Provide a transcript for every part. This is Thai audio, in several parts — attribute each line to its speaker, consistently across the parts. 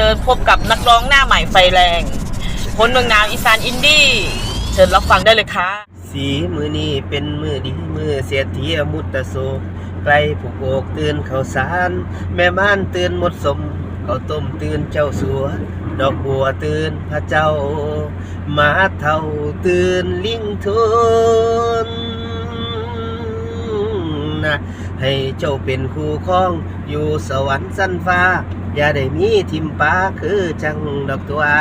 Speaker 1: ชิญพบกับนักร้องหน้าใหม่ไฟแรง คนเมืองนาวอีสานอินดี้ เชิญรับฟังได้เลยค่ะ
Speaker 2: สีมือนี้เป็นมือดีมือเสียทียมุตตะโซไกลผูกโอกตื่นเขาสาร แม่ม่านตื่นหมดสมเขาต้มตื่นเจ้าสัว ดอกบัวตื่นพระเจ้าหมาเท่าตื่นลิงทุนนะให้เจ้าเป็นคู่ครองอยู่สวรรค์สั้นฟ้า อย่าได้มีทิมปาคือจังดอกตัวไอ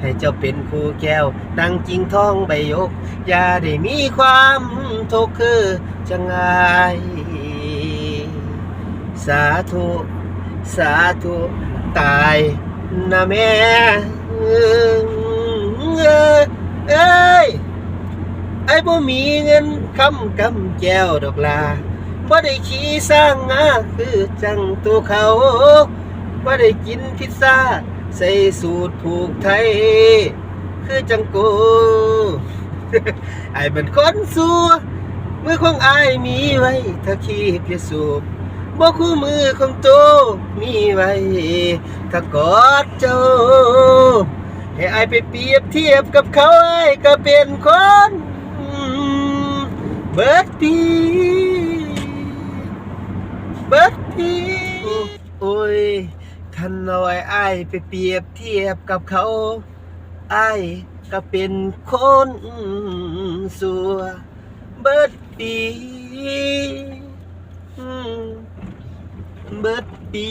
Speaker 2: ให้เจ้าเป็นคู่แก้วดังจริงท้องใบยก อย่าได้มีความทุกข์คือจังไงสาธุ สาธุ ตายนะแม่เอ้ยเอ้ยไอ้บ่มีเงินคำกำแก้วดอกลาบ่ได้ขี่สร้างงาคือจังตัวเขา บ่าได้กินพิซซ่า ใส่สูตรผูกไทย คือจังกูไอ้เป็นคนสัวมือของไอ้ายมีไว้ถ้าขี้เพียสูบบ่คู่มือของโตมีไว้ถ้ากอดเจ้า ให้ไอายไปเปรียบเทียบกับเขาไอ้ก็เป็นคนเบิดปีเบิดปีโอ้ย คันเอาไอ้ไอ้ายไปเปรียบเทียบกับเขาไอ้ายก็เป็นคนสัวเบิดปีเบิดปี